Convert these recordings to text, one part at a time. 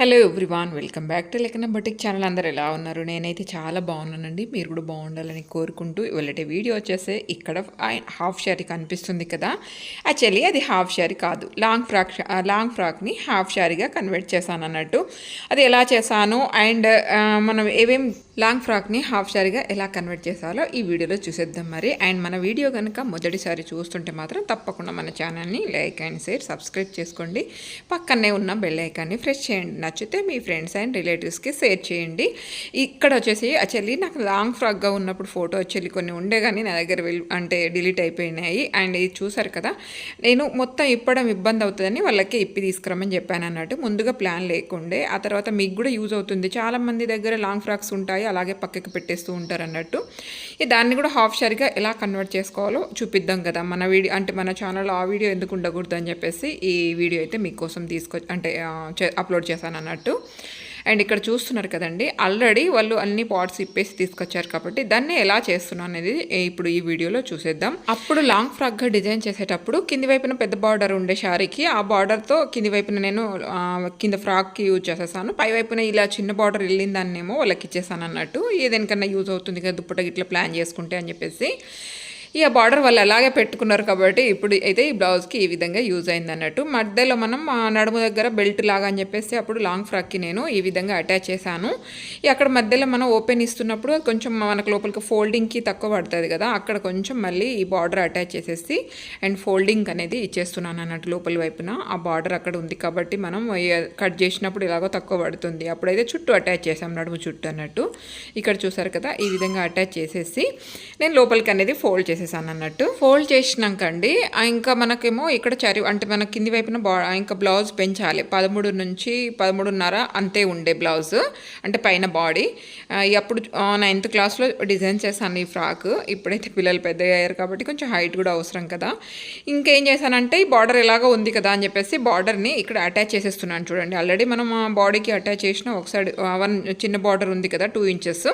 Hello everyone welcome back to లెక్కన బటిక్ channel అందరు ఎలా ఉన్నారు? నేనైతే చాలా బాగున్నానండి. మీరు కూడా బాగుండాలని కోరుకుంటూ ఇవాళ వీడియో వచ్చేసి ఇక్కడ హాఫ్ శారీ కనిపిస్తుంది కదా. యాక్చువల్లీ అది హాఫ్ శారీ కాదు. లాంగ్ ఫ్రాక్ లాంగ్ ఫ్రాక్ని హాఫ్ శారీగా కన్వర్ట్ చేశాను అన్నట్టు అది ఎలా చేశాను? అండ్ మనం ఏమేమి లాంగ్ ఫ్రాక్ని హాఫ్ శారీగా ఎలా కన్వర్ట్ చేసాలో ఈ వీడియోలో చూసేద్దాం మరి. అండ్ మన వీడియో కనుక మొదటిసారి చూస్తుంటే మాత్రం తప్పకుండా మన ఛానల్ని లైక్ అండ్ షేర్ సబ్స్క్రైబ్ చేసుకోండి. పక్కనే ఉన్న బెల్ ఐకాన్ని ప్రెస్ చేయండి. నచ్చితే మీ ఫ్రెండ్స్ అండ్ రిలేటివ్స్కి షేర్ చేయండి. ఇక్కడ వచ్చేసి యాక్చువల్లీ నాకు లాంగ్ ఫ్రాక్గా ఉన్నప్పుడు ఫోటో వచ్చి కొన్ని ఉండే కానీ నా దగ్గర వెళ్ళి అంటే డిలీట్ అయిపోయినాయి. అండ్ ఇది చూసారు కదా నేను మొత్తం ఇప్పడం ఇబ్బంది అవుతుందని వాళ్ళకి ఇప్పి తీసుకురమ్మని చెప్పాను అన్నట్టు. ముందుగా ప్లాన్ లేకుండే ఆ తర్వాత మీకు కూడా యూజ్ అవుతుంది. చాలా మంది దగ్గర లాంగ్ ఫ్రాక్స్ ఉంటాయి అలాగే పక్కకి పెట్టేస్తూ ఉంటారు అన్నట్టు ఈ దాన్ని కూడా హాఫ్ షేర్గా ఎలా కన్వర్ట్ చేసుకోవాలో చూపిద్దాం కదా. మన వీడియో అంటే మన ఛానల్లో ఆ వీడియో ఎందుకు ఉండకూడదు అని చెప్పేసి ఈ వీడియో అయితే మీకోసం తీసుకొచ్చి అంటే చే- అప్లోడ్ చేశాను అన్నట్టు అండ్ ఇక్కడ చూస్తున్నారు కదండి ఆల్రెడీ వాళ్ళు అన్ని పాట్స్ ఇప్పేసి తీసుకొచ్చారు కాబట్టి దాన్ని ఎలా చేస్తున్నాను అనేది ఇప్పుడు ఈ వీడియోలో చూసేద్దాం. అప్పుడు లాంగ్ ఫ్రాక్గా డిజైన్ చేసేటప్పుడు కింది వైపున పెద్ద బార్డర్ ఉండే శారీకి ఆ బార్డర్తో కింది వైపున నేను కింద ఫ్రాక్కి యూజ్ చేసేసాను. పై వైపున ఇలా చిన్న బార్డర్ వెళ్ళిన దాన్నేమో వాళ్ళకి ఇచ్చేసాను అన్నట్టు. ఏదేనికన్నా యూజ్ అవుతుంది కదా దుప్పట ఇట్లా ప్లాన్ చేసుకుంటే అని చెప్పేసి. ఈ బార్డర్ వాళ్ళు అలాగే పెట్టుకున్నారు కాబట్టి ఇప్పుడు అయితే ఈ బ్లౌజ్కి ఈ విధంగా యూజ్ అయింది అన్నట్టు. మధ్యలో మనం ఆ నడుము దగ్గర బెల్ట్ లాగా అని చెప్పేసి అప్పుడు లాంగ్ ఫ్రాక్కి నేను ఈ విధంగా అటాచ్ చేశాను. ఈ అక్కడ మధ్యలో మనం ఓపెన్ ఇస్తున్నప్పుడు కొంచెం మనకు లోపలికి ఫోల్డింగ్కి తక్కువ పడుతుంది కదా అక్కడ కొంచెం మళ్ళీ ఈ బార్డర్ అటాచ్ చేసేసి అండ్ ఫోల్డింగ్ అనేది ఇచ్చేస్తున్నాను అన్నట్టు లోపలి వైపున. ఆ బార్డర్ అక్కడ ఉంది కాబట్టి మనం కట్ చేసినప్పుడు ఇలాగో తక్కువ పడుతుంది. అప్పుడైతే చుట్టూ అటాచ్ చేసాం నడుము చుట్టూ అన్నట్టు. ఇక్కడ చూసారు కదా ఈ విధంగా అటాచ్ చేసేసి నేను లోపలికి అనేది ఫోల్డ్ చేసేసాను అన్నట్టు ఫోల్డ్ చేసినాక అండి ఇంకా మనకేమో ఇక్కడ చరి అంటే మన కింది వైపున బా ఇంకా బ్లౌజ్ పెంచాలి. పదమూడు నుంచి పదమూడున్నర అంతే ఉండే బ్లౌజ్ అంటే పైన బాడీ అప్పుడు నైన్త్ క్లాస్లో డిజైన్ చేశాను ఈ ఫ్రాక్ ఇప్పుడైతే పిల్లలు పెద్దగా అయ్యారు కాబట్టి కొంచెం హైట్ కూడా అవసరం కదా. ఇంకేం చేశానంటే ఈ బార్డర్ ఎలాగో ఉంది కదా అని చెప్పేసి బార్డర్ని ఇక్కడ అటాచ్ చేసేస్తున్నాను చూడండి. ఆల్రెడీ మనం బాడీకి అటాచ్ చేసిన ఒకసారి వన్ చిన్న బార్డర్ ఉంది కదా టూ ఇంచెస్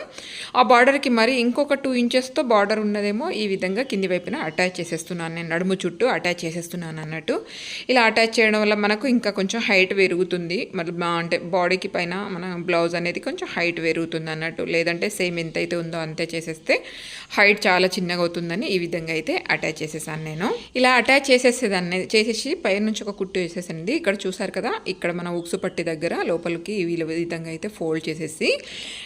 ఆ బార్డర్కి మరి ఇంకొక టూ ఇంచెస్తో బార్డర్ ఉన్నదేమో ఈ విధంగా కింది వైపున అటాచ్ చేసేస్తున్నాను. నేను నడుము చుట్టూ అటాచ్ చేసేస్తున్నాను అన్నట్టు. ఇలా అటాచ్ చేయడం వల్ల మనకు ఇంకా కొంచెం హైట్ పెరుగుతుంది. మళ్ళీ మా- అంటే బాడీకి పైన మన బ్లౌజ్ అనేది కొంచెం హైట్ పెరుగుతుంది అన్నట్టు. లేదంటే సేమ్ ఎంత అయితే ఉందో అంతే చేసేస్తే హైట్ చాలా చిన్నగా అవుతుందని ఈ విధంగా అయితే అటాచ్ చేసేసాను నేను. ఇలా అటాచ్ చేసేసేదాన్ని చేసేసి పైన నుంచి ఒక కుట్టు వేసేసింది. ఇక్కడ చూసారు కదా ఇక్కడ మన ఉక్సు పట్టి దగ్గర లోపలికి ఈ విధంగా అయితే ఫోల్డ్ చేసేసి.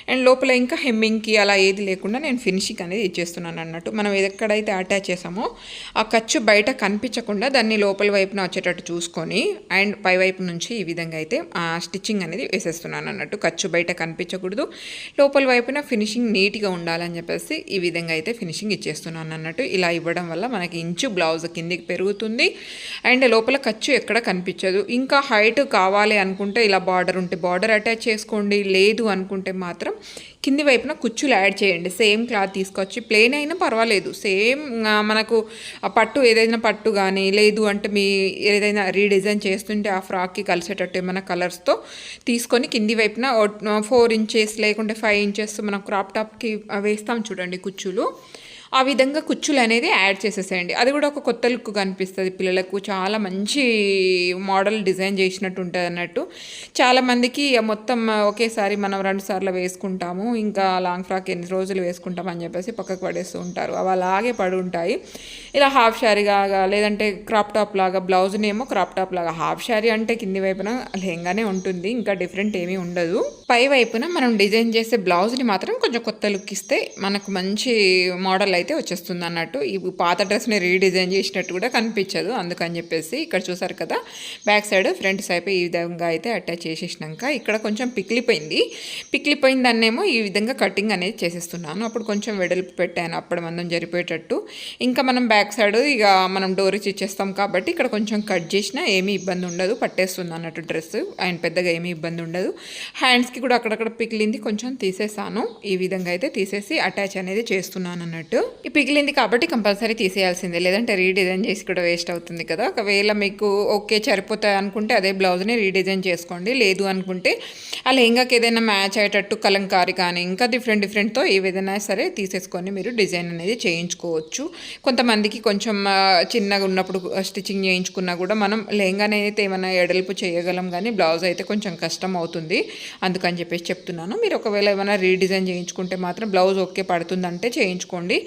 అండ్ లోపల ఇంకా హెమ్మింగ్కి అలా ఏది లేకుండా నేను ఫినిషింగ్ అనేది ఇచ్చేస్తున్నాను అన్నట్టు. మనం ఎక్కడైతే అటాచ్ చేసామో ఆ ఖర్చు బయట కనిపించకుండా దాన్ని లోపల వైపున వచ్చేటట్టు చూసుకొని అండ్ పై వైపు నుంచి ఈ విధంగా అయితే ఆ స్టిచ్చింగ్ అనేది వేసేస్తున్నాను అన్నట్టు. ఖర్చు బయట కనిపించకూడదు. లోపల వైపున ఫినిషింగ్ నీట్గా ఉండాలని చెప్పేసి ఈ విధంగా అయితే ఫినిషింగ్ ఇచ్చేస్తున్నాను అన్నట్టు. ఇలా ఇవ్వడం వల్ల మనకి ఇంచు బ్లౌజ్ కిందికి పెరుగుతుంది. అండ్ లోపల ఖర్చు ఎక్కడ కనిపించదు. ఇంకా హైట్ కావాలి అనుకుంటే ఇలా బార్డర్ ఉంటే బార్డర్ అటాచ్ చేసుకోండి. లేదు అనుకుంటే మాత్రం కింది వైపున కుచ్చులు యాడ్ చేయండి. సేమ్ క్లాత్ తీసుకొచ్చి ప్లెయిన్ అయినా పర్వాలేదు. సేమ్ మనకు ఆ పట్టు ఏదైనా పట్టు కానీ లేదు అంటే మీ ఏదైనా రీడిజైన్ చేస్తుంటే ఆ ఫ్రాక్కి కలిసేటట్టు ఏమైనా కలర్స్తో తీసుకొని కింది వైపున ఫోర్ ఇంచెస్ లేకుంటే ఫైవ్ ఇంచెస్ మనం క్రాప్ టాప్కి వేస్తాం చూడండి కుచ్చులు. ఆ విధంగా కుచ్చులు అనేది యాడ్ చేసేసేయండి. అది కూడా ఒక కొత్త లుక్ కనిపిస్తుంది పిల్లలకు. చాలా మంచి మోడల్ డిజైన్ చేసినట్టు ఉంటుంది అన్నట్టు. చాలామందికి మొత్తం ఒకేసారి మనం రెండు సార్లు వేసుకుంటాము. ఇంకా లాంగ్ ఫ్రాక్ ఎన్ని రోజులు వేసుకుంటాం అని చెప్పేసి పక్కకు పడేస్తూ ఉంటారు. అవి అలాగే పడి ఉంటాయి. ఇలా హాఫ్ శారీగా లేదంటే క్రాప్ టాప్ లాగా బ్లౌజ్నేమో క్రాప్ టాప్ లాగా హాఫ్ శారీ అంటే కింది వైపున లెహంగానే ఉంటుంది. ఇంకా డిఫరెంట్ ఏమీ ఉండదు. పై వైపున మనం డిజైన్ చేసే బ్లౌజ్ని మాత్రం కొంచెం కొత్త లుక్ ఇస్తే మనకు మంచి మోడల్ అయితే వచ్చేస్తుంది అన్నట్టు. ఈ పాత డ్రెస్ని రీడిజైన్ చేసినట్టు కూడా కనిపించదు. అందుకని చెప్పేసి ఇక్కడ చూసారు కదా బ్యాక్ సైడ్ ఫ్రంట్ సైడ్ ఈ విధంగా అయితే అటాచ్ చేసేసినాక ఇక్కడ కొంచెం పిక్లిపోయింది. పిక్లిపోయిన దాన్నేమో ఈ విధంగా కటింగ్ అనేది చేసేస్తున్నాను. అప్పుడు కొంచెం వెడల్పు పెట్టాను. అప్పుడు మందం జరిపోయేటట్టు ఇంకా మనం బ్యాక్ సైడ్ ఇక మనం డోరీస్ ఇచ్చేస్తాం కాబట్టి ఇక్కడ కొంచెం కట్ చేసినా ఏమీ ఇబ్బంది ఉండదు. పట్టేస్తుంది అన్నట్టు డ్రెస్. అండ్ పెద్దగా ఏమీ ఇబ్బంది ఉండదు. హ్యాండ్స్కి కూడా అక్కడక్కడ పిక్లింది. కొంచెం తీసేసాను. ఈ విధంగా అయితే తీసేసి అటాచ్ అనేది చేస్తున్నాను అన్నట్టు. పిగిలింది కాబట్టి కంపల్సరీ తీసేయాల్సిందే. లేదంటే రీడిజైన్ చేసి కూడా వేస్ట్ అవుతుంది కదా. ఒకవేళ మీకు ఓకే సరిపోతాయి అనుకుంటే అదే బ్లౌజ్ని రీడిజైన్ చేసుకోండి. లేదు అనుకుంటే ఆ లెహంగాకి ఏదైనా మ్యాచ్ అయ్యేటట్టు కలంకారీ కానీ ఇంకా డిఫరెంట్ డిఫరెంట్తో ఏదైనా సరే తీసేసుకొని మీరు డిజైన్ అనేది చేయించుకోవచ్చు. కొంతమందికి కొంచెం చిన్నగా ఉన్నప్పుడు స్టిచ్చింగ్ చేయించుకున్నా కూడా మనం లెహంగానే అయితే ఏమైనా ఎడల్పు చేయగలం కానీ బ్లౌజ్ అయితే కొంచెం కష్టం అవుతుంది. అందుకని చెప్పేసి చెప్తున్నాను. మీరు ఒకవేళ ఏమైనా రీడిజైన్ చేయించుకుంటే మాత్రం బ్లౌజ్ ఓకే పడుతుందంటే చేయించుకోండి.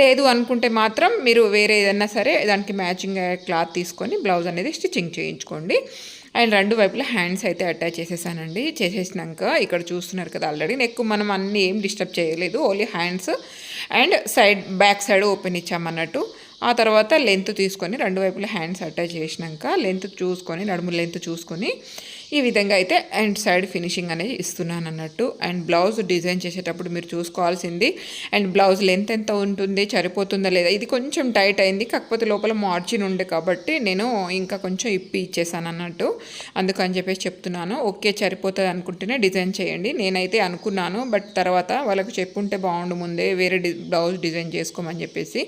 లేదు అనుకుంటే మాత్రం మీరు వేరే ఏదైనా సరే దానికి మ్యాచింగ్ క్లాత్ తీసుకొని బ్లౌజ్ అనేది స్టిచ్చింగ్ చేయించుకోండి. అండ్ రెండు వైపులా హ్యాండ్స్ అయితే అటాచ్ చేసేసానండి. చేసేసినాక ఇక్కడ చూస్తున్నారు కదా ఆల్రెడీ నెక్ మనం అన్నీ ఏం డిస్టర్బ్ చేయలేదు. Only hands and side back side open ఇచ్చామన్నట్టు. ఆ తర్వాత లెంత్ తీసుకొని రెండు వైపులా హ్యాండ్స్ అటాచ్ చేసినాక లెంత్ చూసుకొని నడుము లెంత్ చూసుకొని ఈ విధంగా అయితే అండ్ సైడ్ ఫినిషింగ్ అనేది ఇస్తున్నాను అన్నట్టు. అండ్ బ్లౌజ్ డిజైన్ చేసేటప్పుడు మీరు చూసుకోవాల్సింది అండ్ బ్లౌజ్ లెంత్ ఎంత ఉంటుంది సరిపోతుందా లేదా? ఇది కొంచెం టైట్ అయింది కాకపోతే లోపల మార్జిన్ ఉండే కాబట్టి నేను ఇంకా కొంచెం ఇప్పి ఇచ్చేసాను అన్నట్టు. అందుకని చెప్పేసి చెప్తున్నాను. ఓకే సరిపోతుంది అనుకుంటేనే డిజైన్ చేయండి. నేనైతే అనుకున్నాను బట్ తర్వాత వాళ్ళకి చెప్పుంటే బాగుండు ముందే వేరే డి బ్లౌజ్ డిజైన్ చేసుకోమని చెప్పేసి.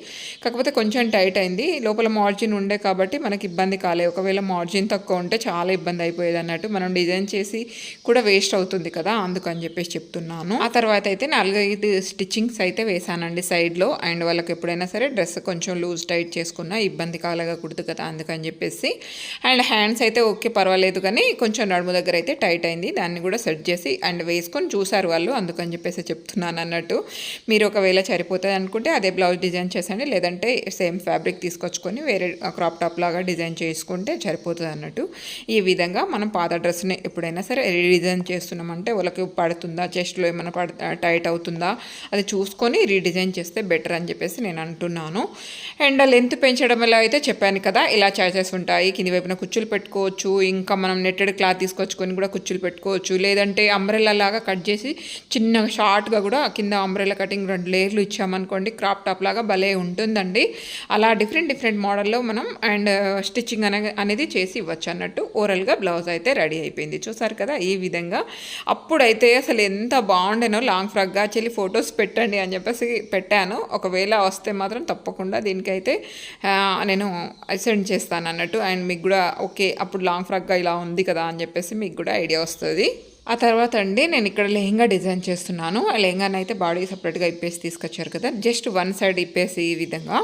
కాకపోతే కొంచెం టైట్ అయింది లోపల మార్జిన్ ఉండే కాబట్టి మనకి ఇబ్బంది కాలేదు ఒకవేళ మార్జిన్ తక్కువ ఉంటే చాలా ఇబ్బంది అయిపోయేది అన్నట్టు. మనం డిజైన్ చేసి కూడా వేస్ట్ అవుతుంది కదా అందుకని చెప్పేసి చెప్తున్నాను. ఆ తర్వాత అయితే నాలుగైదు స్టిచ్చింగ్స్ అయితే వేసానండి సైడ్లో. అండ్ వాళ్ళకి ఎప్పుడైనా సరే డ్రెస్ కొంచెం లూజ్ టైట్ చేసుకున్నా ఇబ్బంది కాలగా కదా అందుకని చెప్పేసి. అండ్ హ్యాండ్స్ అయితే ఓకే పర్వాలేదు కానీ కొంచెం నడుము దగ్గర అయితే టైట్ అయింది. దాన్ని కూడా సెట్ చేసి అండ్ వేసుకొని చూసారు వాళ్ళు అందుకని చెప్పేసి చెప్తున్నాను అన్నట్టు. మీరు ఒకవేళ సరిపోతుంది అనుకుంటే అదే బ్లౌజ్ డిజైన్ చేసండి లేదంటే సేమ్ ఫ్యాబ్రిక్ తీసుకొచ్చుకొని వేరే క్రాప్ టాప్ లాగా డిజైన్ చేసుకుంటే సరిపోతుంది అన్నట్టు. ఈ విధంగా మనం పాత డ్రెస్ని ఎప్పుడైనా సరే రీడిజైన్ చేస్తున్నామంటే వాళ్ళకి పడుతుందా? చెస్ట్లో ఏమైనా పడ టైట్ అవుతుందా? అది చూసుకొని రీడిజైన్ చేస్తే బెటర్ అని చెప్పేసి నేను అంటున్నాను. అండ్ లెంత్ పెంచడం ఎలా అయితే చెప్పాను కదా ఇలా చార్జెస్ ఉంటాయి. కింది వైపున కుచ్చులు పెట్టుకోవచ్చు. ఇంకా మనం నెట్టెడ్ క్లాత్ తీసుకొచ్చుకొని కూడా కుచ్చులు పెట్టుకోవచ్చు. లేదంటే అంబ్రెల్లా లాగా కట్ చేసి చిన్నగా షార్ట్గా కూడా కింద అంబ్రెల్లా కటింగ్ రెండు లేయర్లు ఇచ్చామనుకోండి క్రాప్ టాప్ లాగా భలే ఉంటుందండి. అలా డిఫరెంట్ డిఫరెంట్ మోడల్లో మనం అండ్ స్టిచ్చింగ్ అనేది చేసి ఇవ్వచ్చు అన్నట్టు. ఓరల్గా బ్లౌజ్ అయితే రెడీ. రెడీ అయిపోయింది. చూసారు కదా? ఈ విధంగా. అప్పుడైతే అసలు ఎంత బాగుండేనో లాంగ్ ఫ్రాక్గా చెల్లి ఫొటోస్ పెట్టండి అని చెప్పేసి పెట్టాను. ఒకవేళ వస్తే మాత్రం తప్పకుండా దీనికైతే నేను సెండ్ చేస్తాను అన్నట్టు. అండ్ మీకు కూడా ఓకే అప్పుడు లాంగ్ ఫ్రాక్గా ఇలా ఉంది కదా అని చెప్పేసి మీకు కూడా ఐడియా వస్తుంది. ఆ తర్వాత అండి నేను ఇక్కడ లెహంగా డిజైన్ చేస్తున్నాను. ఆ లెహంగాని అయితే బాడీ సపరేట్గా ఇప్పేసి తీసుకొచ్చారు కదా. జస్ట్ వన్ సైడ్ ఇప్పేసి ఈ విధంగా.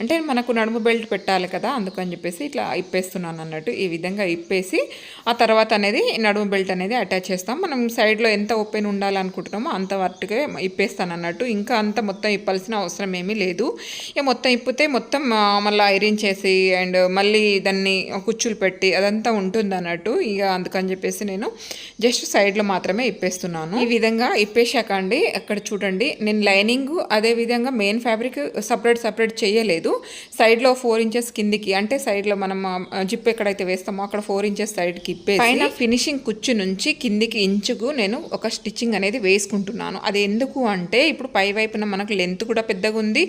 అంటే మనకు నడుము బెల్ట్ పెట్టాలి కదా అందుకని చెప్పేసి ఇట్లా ఇప్పేస్తున్నాను అన్నట్టు ఈ విధంగా ఇప్పేసి ఆ తర్వాత అనేది నడుము బెల్ట్ అనేది అటాచ్ చేస్తాం. మనం సైడ్లో ఎంత ఓపెన్ ఉండాలనుకుంటున్నామో అంత వరకుగా ఇప్పేస్తాను అన్నట్టు. ఇంకా అంత మొత్తం ఇప్పాల్సిన అవసరం ఏమీ లేదు. ఇక మొత్తం ఇప్పితే మొత్తం మళ్ళీ ఐరన్ చేసి అండ్ మళ్ళీ దాన్ని కుచ్చులు పెట్టి అదంతా ఉంటుంది అన్నట్టు. ఇక అందుకని చెప్పేసి నేను జస్ట్ సైడ్ సైడ్లో మాత్రమే ఇప్పేస్తున్నాను. ఈ విధంగా ఇప్పేశాక అండి అక్కడ చూడండి నేను లైనింగ్ అదే విధంగా మెయిన్ ఫ్యాబ్రిక్ సపరేట్ సపరేట్ చేయలేదు. సైడ్లో ఫోర్ ఇంచెస్ కిందికి అంటే సైడ్లో మనం జిప్ ఎక్కడైతే వేస్తామో అక్కడ ఫోర్ ఇంచెస్ సైడ్కి ఇప్పేసి పైన ఫినిషింగ్ కుచ్చు నుంచి కిందికి ఇంచుకు నేను ఒక స్టిచ్చింగ్ అనేది వేసుకుంటున్నాను. అది ఎందుకు అంటే ఇప్పుడు పై వైపున మనకు లెంత్ కూడా పెద్దగా ఉంది.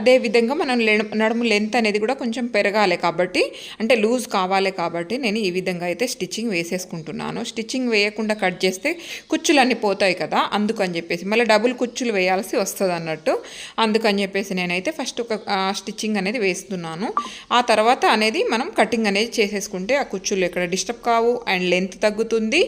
అదే విధంగా మనం నడుము లెంత్ అనేది కూడా కొంచెం పెరగాలి కాబట్టి అంటే లూజ్ కావాలి కాబట్టి నేను ఈ విధంగా అయితే స్టిచ్చింగ్ వేసేసుకుంటున్నాను. స్టిచ్చింగ్ వేయకుండా కట్ చేస్తే కుచ్చులు అన్నీ పోతాయి కదా అందుకని చెప్పేసి. మళ్ళీ డబుల్ కుచ్చులు వేయాల్సి వస్తుంది అన్నట్టు. అందుకని చెప్పేసి నేనైతే ఫస్ట్ ఒక స్టిచ్చింగ్ అనేది వేస్తున్నాను. ఆ తర్వాత అనేది మనం కటింగ్ అనేది చేసేసుకుంటే ఆ కుచ్చులు ఎక్కడ డిస్టర్బ్ కావు అండ్ లెంత్ తగ్గుతుంది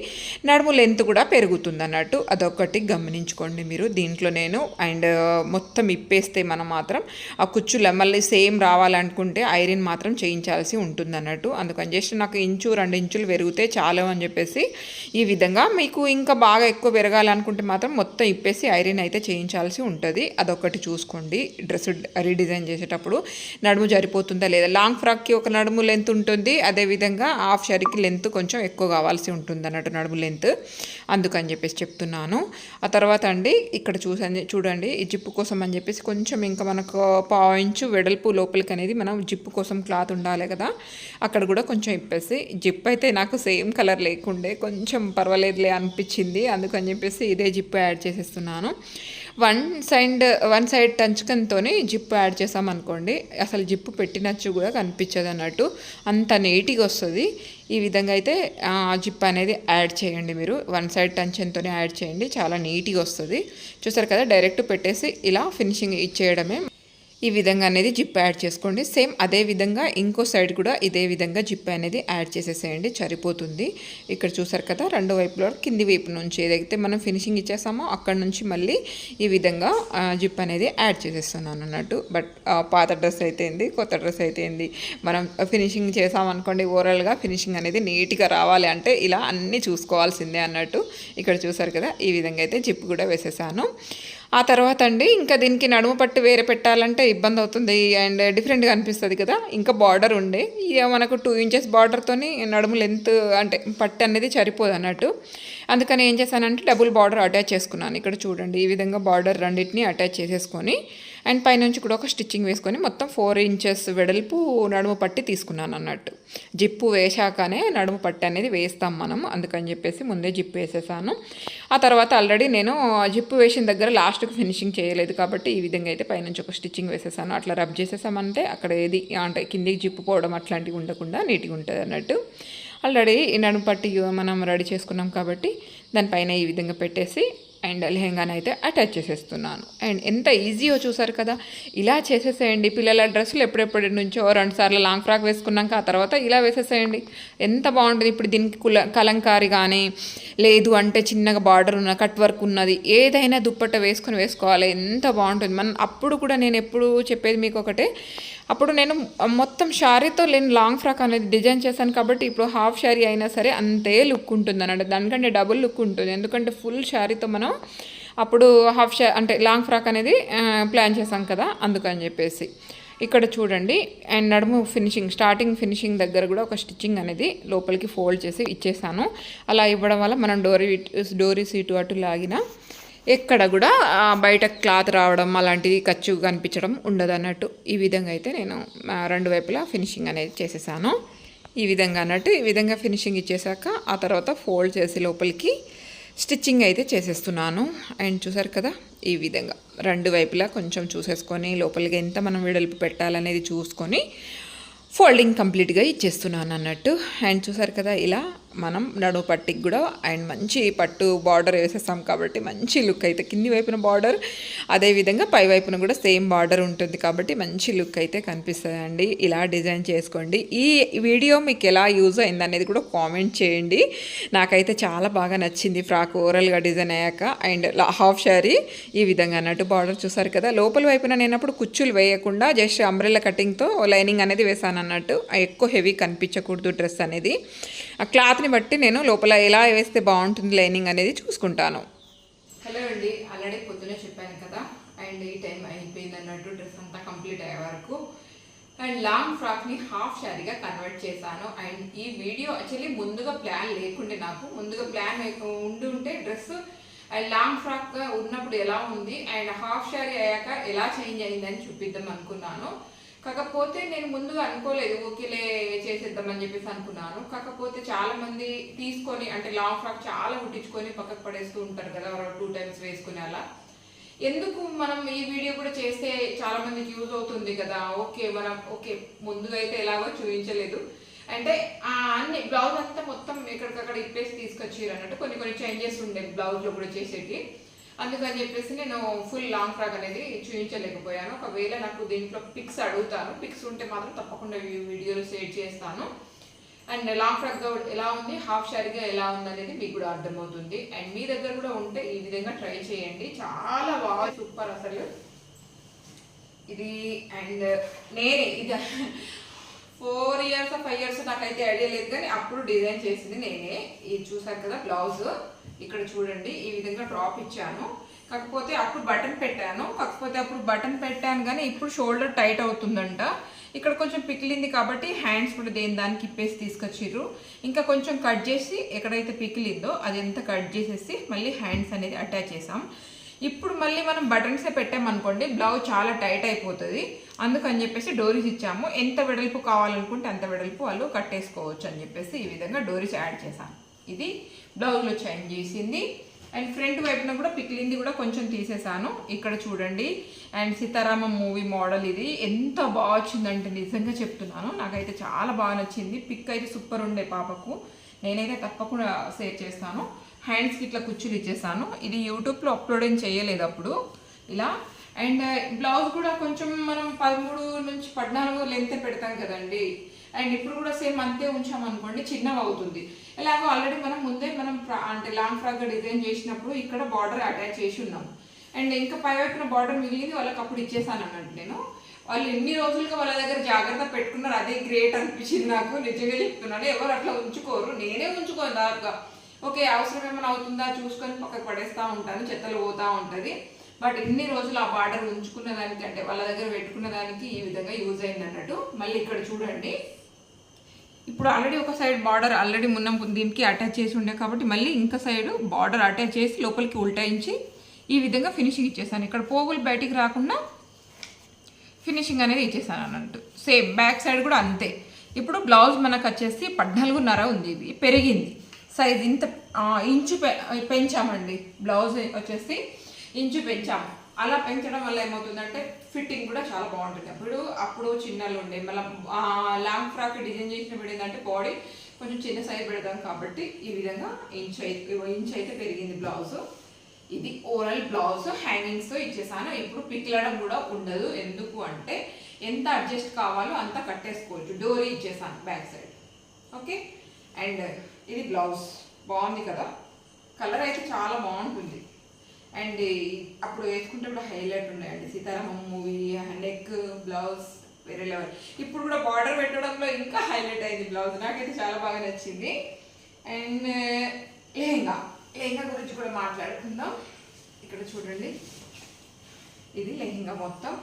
నడుము లెంత్ కూడా పెరుగుతుంది అన్నట్టు. అదొకటి గమనించుకోండి మీరు దీంట్లో నేను. అండ్ మొత్తం ఇప్పేస్తే మనం మాత్రం ఆ కుచ్చులు మళ్ళీ సేమ్ రావాలనుకుంటే ఐరన్ మాత్రం చేయించాల్సి ఉంటుంది అన్నట్టు. అందుకని జస్ట్ నాకు ఇంచు రెండు ఇంచులు పెరిగితే చాలు అని చెప్పేసి ఈ విధంగా మీకు ఇంకా బాగా ఎక్కువ పెరగాలనుకుంటే మాత్రం మొత్తం ఇప్పేసి ఐరన్ అయితే చేయించాల్సి ఉంటుంది. అదొకటి చూసుకోండి. డ్రెస్ రీడిజైన్ చేసేటప్పుడు నడుము జరిపోతుందా లేదా? లాంగ్ ఫ్రాక్కి ఒక నడుము లెంత్ ఉంటుంది. అదేవిధంగా హాఫ్ షరీకి లెంత్ కొంచెం ఎక్కువ కావాల్సి ఉంటుంది అన్నట్టు నడుము లెంత్. అందుకని చెప్పేసి చెప్తున్నాను. ఆ తర్వాత అండి ఇక్కడ చూసండి చూడండి ఈ జిప్పు కోసం అని చెప్పేసి కొంచెం ఇంకా మనకు పాయించు వెడల్పు లోపలికి అనేది మనం జిప్పు కోసం క్లాత్ ఉండాలి కదా. అక్కడ కూడా కొంచెం ఇప్పేసి జిప్ అయితే నాకు సేమ్ కలర్ లేకుండే కొంచెం పర్వాలేదు పర్వాలేదులే అనిపించింది. అందుకని చెప్పేసి ఇదే జిప్ యాడ్ చేసేస్తున్నాను. వన్ సైడ్ వన్ సైడ్ టంచుకన్తోని జిప్ యాడ్ చేసామనుకోండి అసలు జిప్పు పెట్టినచ్చు కూడా కనిపించదు అన్నట్టు. అంత నీట్గా వస్తుంది. ఈ విధంగా అయితే ఆ జిప్ అనేది యాడ్ చేయండి మీరు. వన్ సైడ్ టంచన్తోనే యాడ్ చేయండి. చాలా నీట్గా వస్తుంది. చూసారు కదా డైరెక్ట్ పెట్టేసి ఇలా ఫినిషింగ్ ఇచ్చేయడమే. ఈ విధంగా అనేది జిప్ యాడ్ చేసుకోండి. సేమ్ అదే విధంగా ఇంకో సైడ్ కూడా ఇదే విధంగా జిప్ అనేది యాడ్ చేసేసేయండి. సరిపోతుంది. ఇక్కడ చూసారు కదా రెండు వైపులో కింది వైపు నుంచి ఏదైతే మనం ఫినిషింగ్ ఇచ్చేసామో అక్కడ నుంచి మళ్ళీ ఈ విధంగా జిప్ అనేది యాడ్ చేసేస్తున్నాను అన్నట్టు. బట్ పాత డ్రెస్ అయితే ఏంది కొత్త డ్రెస్ అయితే ఏంది మనం ఫినిషింగ్ చేసామనుకోండి ఓవరాల్గా ఫినిషింగ్ అనేది నీట్గా రావాలి అంటే ఇలా అన్నీ చూసుకోవాల్సిందే అన్నట్టు. ఇక్కడ చూసారు కదా ఈ విధంగా అయితే జిప్ కూడా వేసేసాను. ఆ తర్వాత అండి ఇంకా దీనికి నడుము పట్టు వేరే పెట్టాలంటే ఇబ్బంది అవుతుంది అండ్ డిఫరెంట్గా అనిపిస్తుంది కదా ఇంకా బార్డర్ ఉండే. ఇక మనకు టూ ఇంచెస్ బార్డర్తోని నడుము లెంత్ అంటే పట్టు అనేది సరిపోదు అన్నట్టు. అందుకని ఏం చేశానంటే డబుల్ బార్డర్ అటాచ్ చేసుకున్నాను. ఇక్కడ చూడండి ఈ విధంగా బార్డర్ రెండింటిని అటాచ్ చేసేసుకొని అండ్ పైనుంచి కూడా ఒక స్టిచ్చింగ్ వేసుకొని మొత్తం ఫోర్ ఇంచెస్ వెడల్పు నడుము పట్టి తీసుకున్నాను అన్నట్టు. జిప్పు వేశాకనే నడుము పట్టి అనేది వేస్తాం మనం అందుకని చెప్పేసి ముందే జిప్పు వేసేసాను. ఆ తర్వాత ఆల్రెడీ నేను జిప్పు వేసిన దగ్గర లాస్ట్కి ఫినిషింగ్ చేయలేదు కాబట్టి ఈ విధంగా అయితే పైనుంచి ఒక స్టిచ్చింగ్ వేసేసాను. అట్లా రబ్ చేసేసామంటే అక్కడ ఏది అంటే కిందికి జిప్పు పోవడం అట్లాంటివి ఉండకుండా నీట్గా ఉంటుంది అన్నట్టు. ఆల్రెడీ ఈ నడుము పట్టి మనం రెడీ చేసుకున్నాం కాబట్టి దానిపైన ఈ విధంగా పెట్టేసి అండ్ లెహెంగాని అయితే అటాచ్ చేసేస్తున్నాను. అండ్ ఎంత ఈజీయో చూసారు కదా ఇలా చేసేసేయండి. పిల్లల డ్రెస్సులు ఎప్పుడెప్పటి నుంచో రెండు సార్లు లాంగ్ ఫ్రాక్ వేసుకున్నాక ఆ తర్వాత ఇలా వేసేసేయండి. ఎంత బాగుంటుంది ఇప్పుడు దీనికి కుల కలంకారి కానీ లేదు అంటే చిన్నగా బార్డర్ ఉన్న కట్ వర్క్ ఉన్నది ఏదైనా దుప్పట్ట వేసుకొని వేసుకోవాలి. ఎంత బాగుంటుంది. మన అప్పుడు కూడా నేను ఎప్పుడు చెప్పేది మీకు ఒకటే. అప్పుడు నేను మొత్తం శారీతో నేను లాంగ్ ఫ్రాక్ అనేది డిజైన్ చేశాను కాబట్టి ఇప్పుడు హాఫ్ శారీ అయినా సరే అంతే లుక్ ఉంటుంది అన్నట్టు దానికంటే డబుల్ లుక్ ఉంటుంది. ఎందుకంటే ఫుల్ శారీతో మనం అప్పుడు హాఫ్ షా అంటే లాంగ్ ఫ్రాక్ అనేది ప్లాన్ చేశాం కదా అందుకని చెప్పేసి. ఇక్కడ చూడండి అండ్ నడుము ఫినిషింగ్ స్టార్టింగ్ ఫినిషింగ్ దగ్గర కూడా ఒక స్టిచ్చింగ్ అనేది లోపలికి ఫోల్డ్ చేసి ఇచ్చేసాను. అలా ఇవ్వడం వల్ల మనం డోరీ డోరీ సీటు అటు లాగిన ఎక్కడ కూడా బయట క్లాత్ రావడం అలాంటిది ఖర్చు కనిపించడం ఉండదు అన్నట్టు ఈ విధంగా అయితే నేను రెండు వైపులా ఫినిషింగ్ అనేది చేసేసాను. ఈ విధంగా అన్నట్టు ఈ విధంగా ఫినిషింగ్ ఇచ్చేసాక ఆ తర్వాత ఫోల్డ్ చేసి లోపలికి స్టిచ్చింగ్ అయితే చేసేస్తున్నాను. అండ్ చూసారు కదా ఈ విధంగా రెండు వైపులా కొంచెం చూసేసుకొని లోపలికి ఎంత మనం వెడల్పు పెట్టాలనేది చూసుకొని ఫోల్డింగ్ కంప్లీట్గా ఇచ్చేస్తున్నాను అన్నట్టు అండ్ చూసారు కదా ఇలా మనం నడుము పట్టికి కూడా అండ్ మంచి పట్టు బార్డర్ వేసేస్తాం కాబట్టి మంచి లుక్ అయితే కింది వైపున బార్డర్ అదేవిధంగా పై వైపున కూడా సేమ్ బార్డర్ ఉంటుంది కాబట్టి మంచి లుక్ అయితే కనిపిస్తుందండి. ఇలా డిజైన్ చేసుకోండి. ఈ వీడియో మీకు ఎలా యూజ్ అయింది అనేది కూడా కామెంట్ చేయండి. నాకైతే చాలా బాగా నచ్చింది ఫ్రాక్ ఓవరల్గా డిజైన్ అయ్యాక. అండ్ హాఫ్ శారీ ఈ విధంగా అన్నట్టు బార్డర్ చూసారు కదా. లోపల వైపున నేను అప్పుడు కుచ్చులు వేయకుండా జస్ట్ అంబ్రెల్లా కటింగ్తో లైనింగ్ అనేది వేసాను అన్నట్టు ఎక్కువ హెవీ కనిపించకూడదు డ్రెస్ అనేది. ఆ క్లాత్ని బట్టి నేను లోపల ఎలా వేస్తే బాగుంటుంది లైనింగ్ అనేది చూసుకుంటాను. హలో అండి ఆల్రెడీ పొద్దునే చెప్పాను కదా అండ్ ఈ టైం అయిపోయింది అన్నట్టు డ్రెస్ అంతా కంప్లీట్ అయ్యే వరకు. అండ్ లాంగ్ ఫ్రాక్ని హాఫ్ శారీగా కన్వర్ట్ చేశాను. అండ్ ఈ వీడియో యాక్చువల్లీ ముందుగా ప్లాన్ లేకుండే నాకు. ముందుగా ప్లాన్ ఉండి ఉంటే డ్రెస్ అండ్ లాంగ్ ఫ్రాక్ ఉన్నప్పుడు ఎలా ఉంది అండ్ హాఫ్ శారీ అయ్యాక ఎలా చేంజ్ అయిందని చూపిద్దాం అనుకున్నాను. కాకపోతే నేను ముందుగా అనుకోలేదు ఓకేలే చేసేద్దామని చెప్పేసి అనుకున్నాను. కాకపోతే చాలా మంది తీసుకొని అంటే లాంగ్ ఫ్రాక్ చాలా కుట్టించుకొని పక్కకు పడేస్తూ ఉంటారు కదా టూ టైమ్స్ వేసుకుని అలా. ఎందుకు మనం ఈ వీడియో కూడా చేస్తే చాలా మందికి యూజ్ అవుతుంది కదా ఓకే మనం ఓకే ముందుగా అయితే ఎలాగో చూపించలేదు అంటే ఆ అన్ని బ్లౌజ్ అంతా మొత్తం ఎక్కడికక్కడ ఇప్పేసి తీసుకొచ్చారు అన్నట్టు కొన్ని కొన్ని చేంజెస్ ఉండే బ్లౌజ్లో కూడా చేసేటి అందుకని చెప్పేసి నేను ఫుల్ లాంగ్ ఫ్రాక్ అనేది చూపించలేకపోయాను ఒకవేళ నాకు దీంట్లో పిక్స్ అడుగుతాను పిక్స్ ఉంటే మాత్రం తప్పకుండా వీడియోలు షేర్ చేస్తాను. అండ్ లాంగ్ ఫ్రాక్ ఎలా ఉంది? హాఫ్ షారీగా ఎలా ఉంది అనేది మీకు కూడా అర్థమవుతుంది. అండ్ మీ దగ్గర కూడా ఉంటే ఈ విధంగా ట్రై చేయండి. చాలా బాగా సూపర్ అసలు. ఇది అండ్ నేనే ఇది ఫోర్ ఇయర్స్ ఫైవ్ ఇయర్స్ నాకైతే ఐడియా లేదు కానీ అప్పుడు డిజైన్ చేసింది నేనే. ఇది చూసారు కదా బ్లౌజ్. ఇక్కడ చూడండి ఈ విధంగా డ్రాప్ ఇచ్చాను. కాకపోతే అప్పుడు బటన్ పెట్టాను. కాకపోతే అప్పుడు బటన్ పెట్టాను కానీ ఇప్పుడు షోల్డర్ టైట్ అవుతుందంట. ఇక్కడ కొంచెం పికిలింది కాబట్టి హ్యాండ్స్ కూడా దేని దానికి ఇప్పేసి తీసుకొచ్చిర్రు. ఇంకా కొంచెం కట్ చేసి ఎక్కడైతే పికిలిందో అది ఎంత కట్ చేసేసి మళ్ళీ హ్యాండ్స్ అనేది అటాచ్ చేసాం ఇప్పుడు మళ్ళీ మనం బటన్సే పెట్టామనుకోండి బ్లౌజ్ చాలా టైట్ అయిపోతుంది. అందుకని చెప్పేసి డోరీస్ ఇచ్చాము. ఎంత వెడల్పు కావాలనుకుంటే అంత వెడల్పు వాళ్ళు కట్టేసుకోవచ్చు అని చెప్పేసి ఈ విధంగా డోరీస్ యాడ్ చేశాను. ఇది బ్లౌజ్లో చేంజ్ చేసింది అండ్ ఫ్రంట్ వైపున కూడా పిక్లింది కూడా కొంచెం తీసేసాను ఇక్కడ చూడండి. అండ్ సీతారామం మూవీ మోడల్ ఇది. ఎంత బాగా వచ్చిందంటే నిజంగా చెప్తున్నాను. నాకైతే చాలా బాగా నచ్చింది. పిక్ అయితే సూపర్ ఉండే పాపకు. నేనైతే తప్పకుండా షేర్ చేస్తాను. హ్యాండ్స్కి ఇట్లా కుచ్చులు ఇచ్చేసాను ఇది యూట్యూబ్లో అప్లోడ్ ఏం చేయలేదు అప్పుడు. ఇలా అండ్ బ్లౌజ్ కూడా కొంచెం మనం పదమూడు నుంచి పద్నాలుగు లెంత్ పెడతాం కదండి. అండ్ ఇప్పుడు కూడా సేమ్ అంతే ఉంచాం అనుకోండి చిన్నగా అవుతుంది. ఎలాగో ఆల్రెడీ మనం ముందే మనం ఫ్రా- అంటే లాంగ్ ఫ్రాక్ డిజైన్ చేసినప్పుడు ఇక్కడ బార్డర్ అటాచ్ చేసి ఉన్నాం. అండ్ ఇంకా పై వైపున బార్డర్ మిగిలింది వాళ్ళకి అప్పుడు ఇచ్చేసాను అన్నట్టు నేను. వాళ్ళు ఎన్ని రోజులుగా వాళ్ళ దగ్గర జాగ్రత్త పెట్టుకున్నారు అదే గ్రేట్ అనిపించింది నాకు. నిజంగా చెప్తున్నాను ఎవరు అట్లా ఉంచుకోరు. నేనే ఉంచుకోను దాదాపుగా ఓకే అవసరం ఏమైనా అవుతుందా? చూసుకొని పక్కకు పడేస్తూ ఉంటాను చెత్తలు పోతూ ఉంటుంది. బట్ ఇన్ని రోజులు ఆ బార్డర్ ఉంచుకున్న దానికి అంటే వాళ్ళ దగ్గర పెట్టుకున్న దానికి ఈ విధంగా యూజ్ అయింది అన్నట్టు. మళ్ళీ ఇక్కడ చూడండి. ఇప్పుడు ఆల్రెడీ ఒక సైడ్ బార్డర్ ఆల్రెడీ మున్న దీనికి అటాచ్ చేసి ఉండే కాబట్టి మళ్ళీ ఇంకా సైడ్ బార్డర్ అటాచ్ చేసి లోపలికి ఉల్టాయించి ఈ విధంగా ఫినిషింగ్ ఇచ్చేసాను. ఇక్కడ పోగులు బయటికి రాకుండా ఫినిషింగ్ అనేది ఇచ్చేసాను అన్నట్టు. సేమ్ బ్యాక్ సైడ్ కూడా అంతే. ఇప్పుడు బ్లౌజ్ మనకు వచ్చేసి పద్నాలుగున్నర ఉంది ఇది. పెరిగింది. సైజ్ ఇంత ఇంచు పె- పెంచామండి. బ్లౌజ్ వచ్చేసి ఇంచు పెంచాము. అలా పెంచడం వల్ల ఏమవుతుందంటే ఫిట్టింగ్ కూడా చాలా బాగుంటుంది. అప్పుడు అప్పుడు చిన్నలు ఉండే మళ్ళీ లాంగ్ ఫ్రాక్ డిజైన్ చేసినప్పుడు ఏంటంటే బాడీ కొంచెం చిన్న సైజ్ పెడతాం కాబట్టి ఈ విధంగా ఇంచ్ అయితే ఇంచ్ అయితే పెరిగింది బ్లౌజ్. ఇది ఓవరాల్ బ్లౌజ్ హ్యాంగింగ్స్ ఇచ్చేసాను. ఇప్పుడు పిక్లడం కూడా ఉండదు. ఎందుకు అంటే ఎంత అడ్జస్ట్ కావాలో అంత కట్టేసుకోవచ్చు. డోరీ ఇచ్చేసాను బ్యాక్ సైడ్. ఓకే? అండ్ ఇది బ్లౌజ్. బాగుంది కదా? కలర్ అయితే చాలా బాగుంటుంది. అండ్ అప్పుడు వేసుకుంటే కూడా హైలైట్ ఉన్నాయండి. సీతారామం మూవీ నెక్ బ్లౌజ్ వేరే లెవెల్. ఇప్పుడు కూడా బార్డర్ పెట్టడంలో ఇంకా హైలైట్ అయింది బ్లౌజ్. నాకైతే చాలా బాగా నచ్చింది. అండ్ లెహంగా. లెహంగా గురించి కూడా మాట్లాడుకుందాం. ఇక్కడ చూడండి. ఇది లెహంగా మొత్తం.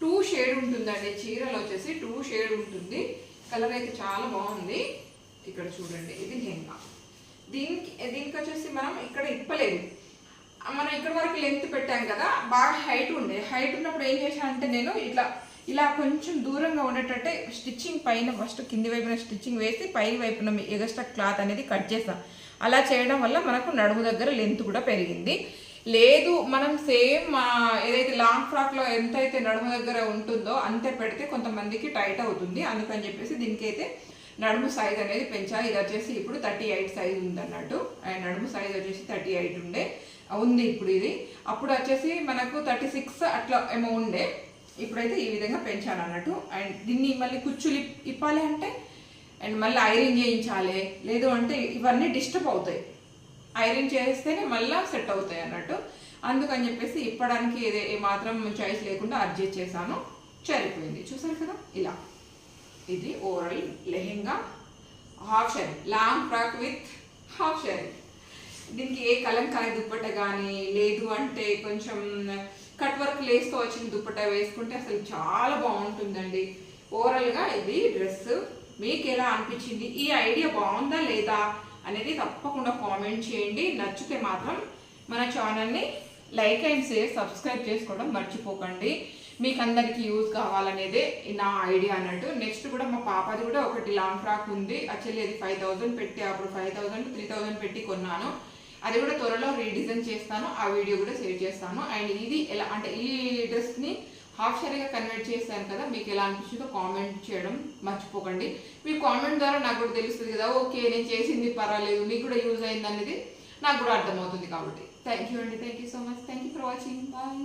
టూ షేడ్ ఉంటుందండి. చీరలు వచ్చేసి టూ షేడ్ ఉంటుంది. కలర్ అయితే చాలా బాగుంది. ఇక్కడ చూడండి. ఇది లెహంగా. దీనికి దీనికి వచ్చేసి మనం ఇక్కడ ఇప్పలేదు. మనం ఇక్కడ వరకు లెంత్ పెట్టాం కదా బాగా హైట్ ఉండే. హైట్ ఉన్నప్పుడు ఏం చేశానంటే నేను ఇట్లా ఇలా కొంచెం దూరంగా ఉండేటట్టే స్టిచ్చింగ్ పైన ఫస్ట్ కింది వైపున స్టిచ్చింగ్ వేసి పై వైపున ఎగస్ట్రా క్లాత్ అనేది కట్ చేసాం అలా చేయడం వల్ల మనకు నడుము దగ్గర లెంత్ కూడా పెరిగింది. లేదు మనం సేమ్ ఏదైతే లాంగ్ ఫ్రాక్లో ఎంతైతే నడుము దగ్గర ఉంటుందో అంతే పెడితే కొంతమందికి టైట్ అవుతుంది. అందుకని చెప్పేసి దీనికైతే నడుము సైజ్ అనేది పెంచాలి ఇది వచ్చేసి ఇప్పుడు థర్టీ ఎయిట్ సైజ్ ఉంది అన్నట్టు అండ్ నడుము సైజ్ వచ్చేసి థర్టీ ఎయిట్ ఉండే. ఉంది ఇప్పుడు ఇది. అప్పుడు వచ్చేసి మనకు థర్టీ సిక్స్ అట్లా ఏమో ఉండే ఇప్పుడైతే ఈ విధంగా పెంచాను అన్నట్టు అండ్ దీన్ని మళ్ళీ కుచ్చులు ఇప్పాలి అంటే అండ్ మళ్ళీ ఐరన్ చేయించాలి. లేదు అంటే ఇవన్నీ డిస్టర్బ్ అవుతాయి. ఐరన్ చేస్తేనే మళ్ళీ సెట్ అవుతాయి అన్నట్టు. అందుకని చెప్పేసి ఇప్పడానికి ఏదే ఏమాత్రం చాయిస్ లేకుండా అడ్జస్ట్ చేశాను. సరిపోయింది. చూసారు కదా? ఇలా. ఇది overall lehenga half sari long frock with half sari దీనికి ఏ కలంకాయ దుప్పట కానీ లేదు అంటే కొంచెం కట్ వర్క్ లేస్తో వచ్చిన దుప్పట వేసుకుంటే అసలు చాలా బాగుంటుందండి. ఓవరాల్గా ఇది డ్రెస్ మీకు ఎలా అనిపించింది? ఈ ఐడియా బాగుందా లేదా అనేది తప్పకుండా కామెంట్ చేయండి. నచ్చితే మాత్రం మన ఛానల్ని లైక్ అండ్ షేర్ సబ్స్క్రైబ్ చేసుకోవడం మర్చిపోకండి. మీకు అందరికి యూజ్ కావాలనేదే నా ఐడియా అన్నట్టు. నెక్స్ట్ కూడా మా పాపది కూడా ఒకటి లాంగ్ ఫ్రాక్ ఉంది. యాక్చువల్లీ అది ఫైవ్ థౌసండ్ పెట్టి అప్పుడు ఫైవ్ థౌజండ్ త్రీ థౌజండ్ పెట్టి కొన్నాను. అది కూడా త్వరలో రీడిజైన్ చేస్తాను ఆ వీడియో కూడా షేర్ చేస్తాను. అండ్ ఇది ఎలా అంటే ఈ డ్రెస్ని హాఫ్ షరీగా కన్వర్ట్ చేశాను కదా మీకు ఎలా అనిపించిందో కామెంట్ చేయడం మర్చిపోకండి. మీ కామెంట్ ద్వారా నాకు కూడా తెలుస్తుంది కదా ఓకే నేను చేసింది పర్వాలేదు మీకు కూడా యూజ్ అయింది అనేది నాకు కూడా అర్థమవుతుంది కాబట్టి. థ్యాంక్ యూ అండి thank you so much thank you for watching bye